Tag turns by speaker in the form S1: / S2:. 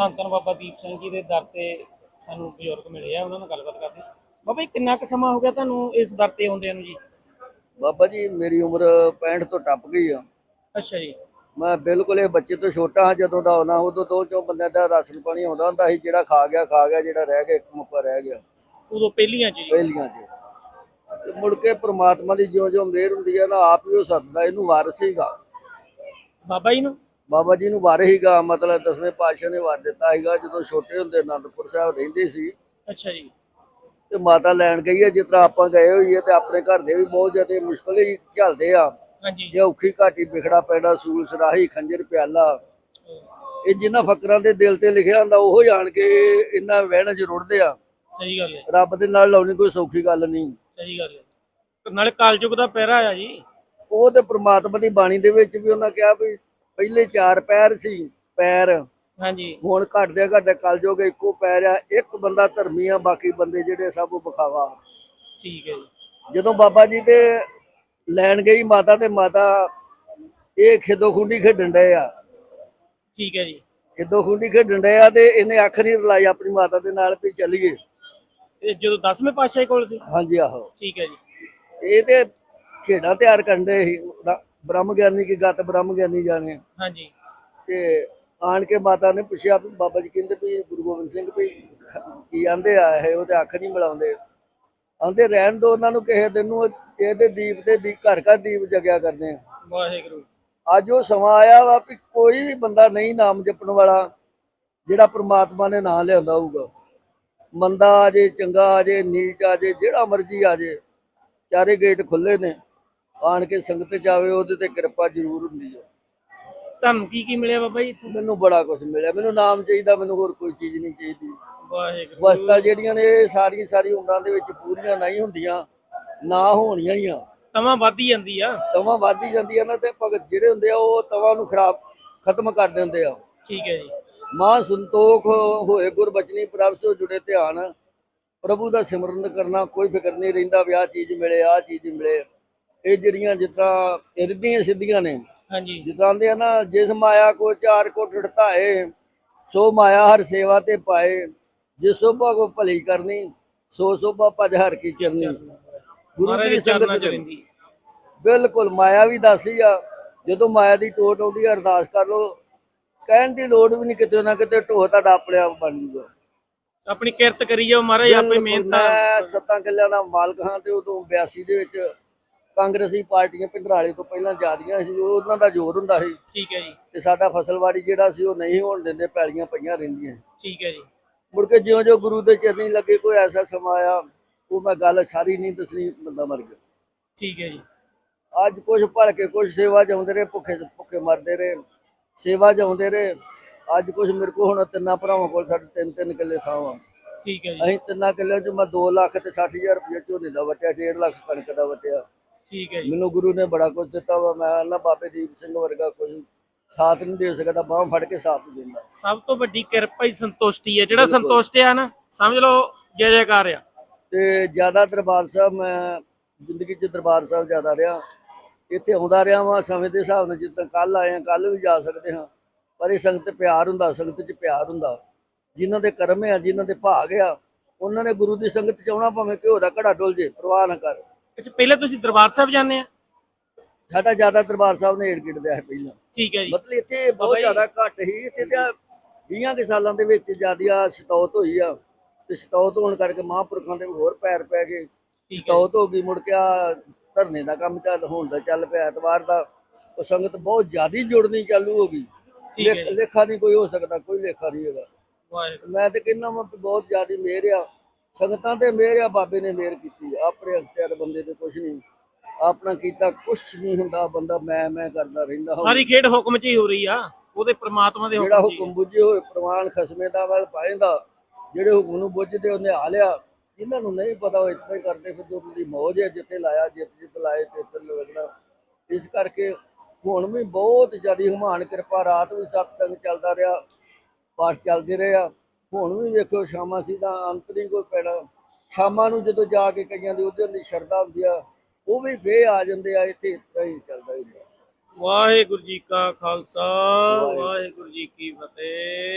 S1: ਧੰਨ ਧੰਨ ਬਾਬਾ ਦੀਪ ਸਿੰਘ ਜੀ ਦੇ ਦਰ ਤੇ ਸਾਨੂੰ ਬਜ਼ੁਰਗ ਮਿਲੇ ਆ ਉਹਨਾਂ ਨਾਲ ਗੱਲਬਾਤ ਕਰਦੇ ਹਾਂ। ਬਾਬਾ ਜੀ ਕਿੰਨਾ ਕੁ ਸਮਾਂ ਹੋ ਗਿਆ ਤੁਹਾਨੂੰ ਇਸ ਦਰ ਤੇ ਆਉਂਦਿਆਂ ਨੂੰ ਜੀ?
S2: ਬਾਬਾ ਜੀ ਮੇਰੀ ਉਮਰ 65 ਤੋਂ ਟੱਪ ਗਈ ਆ।
S1: ਅੱਛਾ ਜੀ।
S2: ਮੈਂ ਬਿਲਕੁਲ ਇਹ ਬੱਚੇ ਤੋਂ ਛੋਟਾ ਹਾਂ ਜਦੋਂ ਦਾ ਆਉਣਾ ਉਦੋਂ ਦੋ ਚੋਂ ਬੰਦਿਆਂ ਦਾ ਰਾਸ਼ਨ ਪਾਣੀ ਆਉਂਦਾ ਹੁੰਦਾ ਸੀ ਜਿਹੜਾ ਖਾ ਗਿਆ ਖਾ ਗਿਆ ਜਿਹੜਾ ਰਹਿ ਗਿਆ ਇੱਕ ਮੁੱਕਾ ਰਹਿ ਗਿਆ।
S1: ਉਦੋਂ ਪਹਿਲੀਆਂ ਚ ਜੀ।
S2: ਪਹਿਲੀਆਂ 'ਚ ਤੇ ਮੁੜ ਕੇ ਪ੍ਰਮਾਤਮਾ ਦੀ ਜਿਉਂ ਜਿਉਂ ਮਿਹਰ ਹੁੰਦੀ ਹੈ ਨਾ ਆਪ ਹੀ ਉਹ ਸੱਦਦਾ ਇਹਨੂੰ ਵਾਰਸ ਹੀਗਾ
S1: ਬਾਬਾ ਜੀ ਨੂੰ?
S2: ਬਾਬਾ ਜੀ ਨੂੰ ਵਾਰ ਹੀਗਾ ਮਤਲਬ ਦਸਵੇਂ ਪਾਤਸ਼ਾਹ ਨੇ ਵਾਰ ਦਿੱਤਾ ਸੀਗਾ ਜਦੋਂ ਛੋਟੇ ਹੁੰਦੇ ਆਨੰਦਪੁਰ ਸਾਹਿਬ ਰਹਿੰਦੇ ਸੀ।
S1: ਅੱਛਾ ਜੀ।
S2: ਤੇ ਮਾਤਾ ਲੈਣ ਗਈ ਹੈ ਜਿਸ ਤਰ੍ਹਾਂ ਆਪਾਂ ਗਏ ਹੋਈਏ ਤੇ ਆਪਣੇ ਘਰ ਦੇ ਵੀ ਬਹੁਤ ਜ਼ਿਆਦਾ ਮੁਸ਼ਕਲ ਹੀ ਝੱਲਦੇ ਆ।
S1: ਹਾਂਜੀ।
S2: ਇਹ ਔਖੀ ਘਾਟੀ ਵਿਖੜਾ ਪੈਂਦਾ ਸੂਲ ਸਰਾਹੀ ਖੰਜਰ ਪਿਆਲਾ। ਇਹ ਜਿਨ੍ਹਾਂ ਫਕਰਾਂ ਦੇ ਦਿਲ ਤੇ ਲਿਖਿਆ ਹੁੰਦਾ ਉਹ ਜਾਣ ਕੇ ਇਹਨਾਂ ਵਹਿਣ ਚ ਰੁੜਦੇ ਆ।
S1: ਸਹੀ ਗੱਲ ਹੈ।
S2: ਰੱਬ ਦੇ ਨਾਲ ਲਾਉਣੀ ਕੋਈ ਸੌਖੀ ਗੱਲ ਨਹੀਂ।
S1: ਸਹੀ ਗੱਲ ਹੈ। ਨਾਲੇ ਕਾਲਯੁਗ ਦਾ ਪਹਿਰਾ ਆ ਜੀ।
S2: ਉਹ ਤੇ ਪ੍ਰਮਾਤਮਾ ਦੀ ਬਾਣੀ ਦੇ ਵਿੱਚ ਵੀ ਉਹਨਾਂ ਕਿਹਾ ਵੀ ਪਹਿਲੇ ਚਾਰ ਪੈਰ ਸੀ ਪੈਰ।
S1: ਹਾਂਜੀ।
S2: ਹੁਣ ਘਟਦੇ ਘਟਦੇ ਕਲ ਜੋਗੇ ਇੱਕੋ ਪੈਰ ਆ ਇੱਕ ਬੰਦਾ ਧਰਮੀ ਆ ਬਾਕੀ ਬੰਦੇ ਜਿਹੜੇ ਸਭ ਵਿਖਾਵਾ।
S1: ਠੀਕ ਹੈ ਜੀ।
S2: ਜਦੋਂ ਬਾਬਾ ਜੀ ਤੇ ਲੈਣ ਗਈ ਮਾਤਾ ਤੇ ਮਾਤਾ ਇਹ ਖਿੱਦੋ ਖੁੰਡੀ ਖੇਡਣ ਡਏ ਆ।
S1: ਠੀਕ ਹੈ ਜੀ।
S2: ਖਿੱਦੋ ਖੁੰਡੀ ਖੇਡਣ ਡਏ ਆ ਤੇ ਇਹਨੇ ਅੱਖ ਨਹੀਂ ਰਲਾਈ ਆਪਣੀ ਮਾਤਾ ਦੇ ਨਾਲ ਵੀ ਚੱਲੀਏ।
S1: ਇਹ ਜਦੋਂ 10ਵੇਂ ਪਾਤਸ਼ਾਹ ਕੋਲ ਸੀ?
S2: ਹਾਂਜੀ ਆਹੋ।
S1: ਠੀਕ ਹੈ ਜੀ।
S2: ਇਹ ਤੇ ਖੇਡਾਂ ਤਿਆਰ ਕਰਨ ਦੇ ਸੀ। ਬ੍ਰਹਮ ਗਿਆਨੀ ਕੀ ਗੱਤ ਬ੍ਰਹਮ ਗਿਆਨੀ ਜਾਣੇ
S1: ਹਾਂਜੀ।
S2: ਤੇ ਆਣ ਕੇ ਮਾਤਾ ਨੇ ਪੁੱਛਿਆ ਵੀ ਬਾਬਾ ਜੀ ਕਹਿੰਦੇ ਵੀ ਗੁਰੂ ਗੋਬਿੰਦ ਸਿੰਘ ਵੀ ਕੀ ਆਂਦੇ ਆ ਇਹ ਉਹ ਤੇ ਅੱਖ ਨਹੀਂ ਮਿਲਾਉਂਦੇ। ਆਂਦੇ ਰਹਿਣ ਦੋ ਉਹਨਾਂ ਨੂੰ ਕਿਸੇ ਦਿਨ ਨੂੰ ਇਹਦੇ ਦੀਪ ਤੇ ਦੀ ਘਰ ਘਰ ਦੀਪ ਜਗਿਆ ਕਰਨੇ ਆ।
S1: ਵਾਹਿਗੁਰੂ
S2: ਅੱਜ ਉਹ ਸਮਾਂ ਆਇਆ ਵਾ ਵੀ ਕੋਈ ਵੀ ਬੰਦਾ ਨਹੀਂ ਨਾਮ ਜਪਣ ਵਾਲਾ ਜਿਹੜਾ ਪ੍ਰਮਾਤਮਾ ਨੇ ਨਾਮ ਲਿਆਂਦਾ ਹੋਊਗਾ। ਮੰਦਾ ਆ ਜੇ ਚੰਗਾ ਆ ਜੇ ਨੀਚ ਆ ਜੇ ਜਿਹੜਾ ਮਰਜ਼ੀ ਆ ਜੇ ਚਾਰੇ ਗੇਟ ਖੁੱਲੇ ਨੇ। ਆਣ ਕੇ ਸੰਗਤ ਚ ਆਵੇ ਉਹਦੇ ਤੇ ਕਿਰਪਾ ਜ਼ਰੂਰ ਹੁੰਦੀ ਹੈ
S1: ਤੁਹਾਨੂੰ ਕੀ ਕੀ ਮਿਲਿਆ ਬਾਬਾ ਜੀ ਇੱਥੋਂ?
S2: ਮੈਨੂੰ ਬੜਾ ਕੁਝ ਮਿਲਿਆ। ਮੈਨੂੰ ਨਾਮ ਚਾਹੀਦਾ ਮੈਨੂੰ ਹੋਰ ਕੋਈ ਚੀਜ਼ ਨਹੀਂ ਚਾਹੀਦੀ।
S1: ਵਾਹਿਗੁਰੂ।
S2: ਵਸਤਾਂ ਜਿਹੜੀਆਂ ਨੇ ਇਹ ਸਾਰੀਆਂ ਸਾਰੀ ਉਮਰਾਂ ਦੇ ਵਿੱਚ ਪੂਰੀਆਂ ਨਹੀਂ ਹੁੰਦੀਆਂ ਨਾ ਹੋਣੀਆਂ ਹੀ ਆ।
S1: ਤਵਾਂ ਵੱਧ ਜਾਂਦੀ ਆ।
S2: ਤਵਾਂ ਵੱਧਦੀ ਜਾਂਦੀਆਂ ਨਾ ਤੇ ਭਗਤ ਜਿਹੜੇ ਹੁੰਦੇ ਆ ਉਹ ਤਵਾਂ ਨੂੰ ਖਰਾਬ ਖਤਮ ਕਰ ਦਿੰਦੇ ਆ।
S1: ਠੀਕ ਹੈ ਜੀ।
S2: ਮਾਂ ਸੰਤੋਖ ਹੋਏ ਗੁਰ ਬਚਨੀ ਪ੍ਰਭ ਸੋ ਜੁੜੇ ਧਿਆਨ। ਪ੍ਰਭੂ ਦਾ ਸਿਮਰਨ ਕਰਨਾ ਕੋਈ ਫਿਕਰ ਨਹੀਂ ਰਹਿੰਦਾ ਵੀ ਆਹ ਚੀਜ਼ ਮਿਲੇ ਆਹ ਚੀਜ਼ ਮਿਲੇ। ਇਹ ਜਿਹੜੀਆਂ ਜਿਸ ਤਰ੍ਹਾਂ ਰਿੱਧੀਆਂ ਸਿੱਧੀਆਂ ਨੇ
S1: ਹਾਂਜੀ।
S2: ਜਿਸ ਤਰ੍ਹਾਂ ਦੇ ਨਾ ਜਿਸ ਮਾਇਆ ਕੋ ਚਾਰ ਕੋ ਢੜਤਾਏ ਸੋ ਮਾਇਆ ਹਰ ਸੇਵਾ ਤੇ ਪਾਏ ਜਿਸ ਸੋਭਾ ਕੋ ਭਲੀ ਕਰਨੀ ਸੋ ਸੋਭਾ ਭਜ ਹਰ ਕੀ ਚਰਨੀ। ਗੁਰੂ ਦੀ ਸੰਗਤ
S1: ਰਹਿੰਦੀ
S2: ਬਿਲਕੁਲ ਮਾਇਆ ਵੀ ਦੱਸੀ ਆ ਜਦੋਂ ਮਾਇਆ ਦੀ ਟੋਟ ਆਉਂਦੀ ਆ ਅਰਦਾਸ ਕਰ ਲੋ ਕਹਿਣ ਦੀ ਲੋੜ ਵੀ ਨਹੀਂ ਕਿਤੇ ਨਾ ਕਿਤੇ ਢੋਹ ਤੁਹਾਡਾ ਆਪਣੇ ਆਪ ਬਣ ਜੂਗਾ।
S1: ਆਪਣੀ ਕਿਰਤ ਕਰੀ ਜਾਓ ਮਹਾਰਾਜ ਆਪੇ ਮਿਹਨਤ
S2: ਮੈਂ ਸੱਤਾਂ ਕਿੱਲਿਆਂ ਦਾ ਮਾਲਕ ਹਾਂ ਤੇ ਉਦੋਂ 82 ਦੇ ਵਿੱਚ ਕਾਂਗਰਸੀ ਪਾਰਟੀਆਂ ਪਿੰਡਰਾਲੇ ਤੋਂ ਪਹਿਲਾਂ ਜਿਆਦੀਆਂ ਸੀ ਉਹ ਉਹਨਾਂ ਦਾ ਜ਼ੋਰ ਹੁੰਦਾ ਸੀ।
S1: ਠੀਕ ਹੈ ਜੀ।
S2: ਤੇ ਸਾਡਾ ਫਸਲਵਾੜੀ ਜਿਹੜਾ ਸੀ ਉਹ ਨਹੀਂ ਹੋਣ ਦਿੰਦੇ ਪੈਲੀਆਂ ਪਈਆਂ ਰਹਿੰਦੀਆਂ।
S1: ਠੀਕ ਹੈ ਜੀ।
S2: ਮੁੜ ਕੇ ਜਿਉਂ ਜਿਉਂ ਗੁਰੂ ਦੇ ਚਰਨੀ ਲੱਗੇ ਕੋਈ ਐਸਾ ਸਮਾਂ ਆਇਆ ਉਹ ਮੈਂ ਗੱਲ ਸਾਰੀ ਨਹੀਂ ਦੱਸਣੀ ਬੰਦਾ ਮਰ ਗਿਆ।
S1: ਠੀਕ ਹੈ ਜੀ।
S2: ਅੱਜ ਕੁਝ ਭੜ ਕੇ ਕੁਝ ਸੇਵਾ ਚ ਆਉਂਦੇ ਰਹੇ ਭੁੱਖੇ ਭੁੱਖੇ ਮਰਦੇ ਰਹੇ। ਸੇਵਾ ਚ ਆਉਂਦੇ ਰਹੇ। ਅੱਜ ਕੁਝ ਮੇਰੇ ਕੋਲ ਹੁਣ ਤਿੰਨਾਂ ਭਰਾਵਾਂ ਕੋਲ ਸਾਡੇ ਤਿੰਨ ਤਿੰਨ ਕਿੱਲੇ ਥਾਂ ਵਾ
S1: ਠੀਕ ਹੈ ਜੀ।
S2: ਅਸੀਂ ਤਿੰਨਾਂ ਕਿੱਲਿਆਂ ਚ ਮੈਂ 2 ਲੱਖ ਤੇ 60000 ਰੁਪਏ ਝੋਨੇ ਦਾ ਵਟਿਆ 1.5 ਲੱਖ ਕਣਕ ਦਾ ਵਟਿਆ।
S1: ਠੀਕ ਹੈ ਜੀ
S2: ਮੈਨੂੰ ਗੁਰੂ ਨੇ ਬੜਾ ਕੁਝ ਦਿੱਤਾ ਵਾ ਮੈਂ ਅੱਲਾ ਬਾਬੇ ਦੀਪ ਸਿੰਘ ਵਰਗਾ ਕੋਈ ਸਾਥ ਨਹੀਂ ਦੇ ਸਕਦਾ ਬਾਹ ਫੜ ਕੇ ਸਾਥ ਦਿੰਦਾ।
S1: ਸਭ ਤੋਂ ਵੱਡੀ ਕਿਰਪਾ ਹੀ ਸੰਤੁਸ਼ਟੀ ਹੈ ਜਿਹੜਾ ਸੰਤੁਸ਼ਟ ਆ ਨਾ ਸਮਝ ਲਓ ਜੈ ਜੈਕਾਰ ਆ।
S2: ਤੇ ਜ਼ਿਆਦਾ ਦਰਬਾਰ ਸਾਹਿਬ ਮੈਂ ਜ਼ਿੰਦਗੀ 'ਚ ਦਰਬਾਰ ਸਾਹਿਬ ਜ਼ਿਆਦਾ ਰਿਹਾ। ਇੱਥੇ ਆਉਂਦਾ ਰਿਹਾ ਵਾਂ ਸਮੇਂ ਦੇ ਹਿਸਾਬ ਨਾਲ ਜਿੱਦਾਂ ਕੱਲ ਆਏ ਆ ਕੱਲ ਵੀ ਜਾ ਸਕਦੇ ਹਾਂ। ਪਰ ਇਹ ਸੰਗਤ ਪਿਆਰ ਹੁੰਦਾ ਸੰਗਤ 'ਚ ਪਿਆਰ ਹੁੰਦਾ। ਜਿਨ੍ਹਾਂ ਦੇ ਕਰਮ ਆ ਜਿਨ੍ਹਾਂ ਦੇ ਭਾਗ ਆ ਉਹਨਾਂ ਨੇ ਗੁਰੂ ਦੀ ਸੰਗਤ 'ਚ ਆਉਣਾ ਭਾਵੇਂ ਘਿਓ ਦਾ ਘੜਾ ਡੁੱਲ ਜੇ ਪਰਵਾਹ ਨਾ ਕਰ।
S1: ਅੱਛਾ ਪਹਿਲਾਂ ਤੁਸੀਂ ਦਰਬਾਰ ਸਾਹਿਬ ਜਾਂਦੇ ਆ?
S2: ਸਾਡਾ ਜ਼ਿਆਦਾ ਦਰਬਾਰ ਸਾਹਿਬ ਨੇ ਏਡ ਗਿੜਦਾ ਹੈ ਪਹਿਲਾਂ।
S1: ਠੀਕ ਹੈ ਜੀ।
S2: ਮਤਲਬ ਇੱਥੇ ਬਹੁਤ। ਜ਼ਿਆਦਾ ਘੱਟ ਹੀ ਇੱਥੇ ਤਾਂ 20 ਕੁ ਸਾਲਾਂ ਦੇ ਵਿੱਚ ਜ਼ਿਆਦਾ ਸਤੌਤ ਹੋਈ ਆ। ਤੇ ਸਤੌਤ ਹੋਣ ਕਰਕੇ ਮਹਾਂਪੁਰਖਾਂ ਦੇ ਹੋਰ ਪੈਰ ਪੈ ਗਏ।
S1: ਠੀਕ ਹੈ।
S2: ਸਤੌਤ ਹੋ ਗਈ ਮੁੜ ਕੇ ਆ ਧਰਨੇ ਦਾ ਕੰਮ ਚੱਲ ਹੋਣ ਦਾ ਚੱਲ ਪਿਆ ਐਤਵਾਰ ਦਾ। ਉਹ ਸੰਗਤ ਬਹੁਤ ਜ਼ਿਆਦੀ ਜੁੜਨੀ ਚਾਲੂ ਹੋ ਗਈ। ਲੇਖ- ਨਹੀਂ ਕੋਈ ਹੋ ਸਕਦਾ ਕੋਈ ਲੇਖਾ ਨਹੀਂ ਹੈਗਾ। ਮੈਂ ਤੇ ਕਹਿੰਦਾ ਮੈਂ ਬਹੁਤ ਜ਼ਿਆਦੀ ਮਿਹਰ ਆ। ਸੰਗਤਾਂ ਤੇ ਮਿਹਰ ਆ ਬਾਬੇ ਨੇ ਮਿਹਰ ਕੀਤੀ। ਆਪਣੇ ਅਖਤਿਆਰ ਬੰਦੇ ਤੇ ਕੁਝ ਨਹੀਂ। ਆਪਣਾ ਕੀਤਾ ਕੁਝ ਨਹੀਂ ਹੁੰਦਾ ਬੰਦਾ ਮੈਂ ਮੈਂ ਕਰਦਾ ਰਹਿੰਦਾ ਹੋਊ।
S1: ਸਾਰੀ ਖੇਡ ਹੁਕਮ 'ਚ ਹੀ ਹੋ ਰਹੀ ਆ। ਉਹਦੇ ਪ੍ਰਮਾਤਮਾ ਦੇ
S2: ਜਿਹੜਾ
S1: ਹੁਕਮ 'ਚ ਹੀ।
S2: ਹੁਕਮ ਬੁੱਝੇ ਹੋਏ ਪ੍ਰਮਾਣ ਖਸਮੇ ਦਾ ਵੱਲ ਪਾਏਂਦਾ ਜਿਹੜੇ ਹੁਕਮ ਨੂੰ ਬੁੱਝਦੇ ਉਹਨੇ ਆ ਲਿਆ। ਜਿਨ੍ਹਾਂ ਨੂੰ ਨਹੀਂ ਪਤਾ ਉਹ ਹੀ ਕਰਦੇ ਫਿਰ ਉਹਨਾਂ ਦੀ ਮੌਜ ਹੈ ਜਿੱਥੇ ਲਾਇਆ ਜਿੱਤ ਜਿੱਤ ਲਾਏ ਤੇ ਇੱਥੇ ਲੱਗਣਾ। ਇਸ ਕਰਕੇ ਹੁਣ ਵੀ ਬਹੁਤ ਜ਼ਿਆਦੀ ਹਮਾਨ ਕਿਰਪਾ ਰਾਤ ਵੀ ਸਤਸੰਗ ਚੱਲਦਾ ਰਿਹਾ ਪਾਠ ਚੱਲਦੇ ਰਹੇ ਆ। ਹੁਣ ਵੀ ਵੇਖੋ ਸ਼ਾਮਾਂ ਸੀ ਤਾਂ ਅੰਤ ਨਹੀਂ ਕੋਈ ਪੈਣਾ। ਸ਼ਾਮਾਂ ਨੂੰ ਜਦੋਂ ਜਾ ਕੇ ਕਈਆਂ ਦੀ ਉਹਦੇ ਦੀ ਸ਼ਰਧਾ ਹੁੰਦੀ ਆ ਉਹ ਵੀ ਫੇ ਆ ਜਾਂਦੇ ਆ ਇੱਥੇ ਇਤਨਾ ਹੀ ਚੱਲਦਾ ਹੀ
S1: ਵਾਹਿਗੁਰੂ ਜੀ ਕਾ ਖਾਲਸਾ ਵਾਹਿਗੁਰੂ ਜੀ ਕੀ ਫਤਿਹ।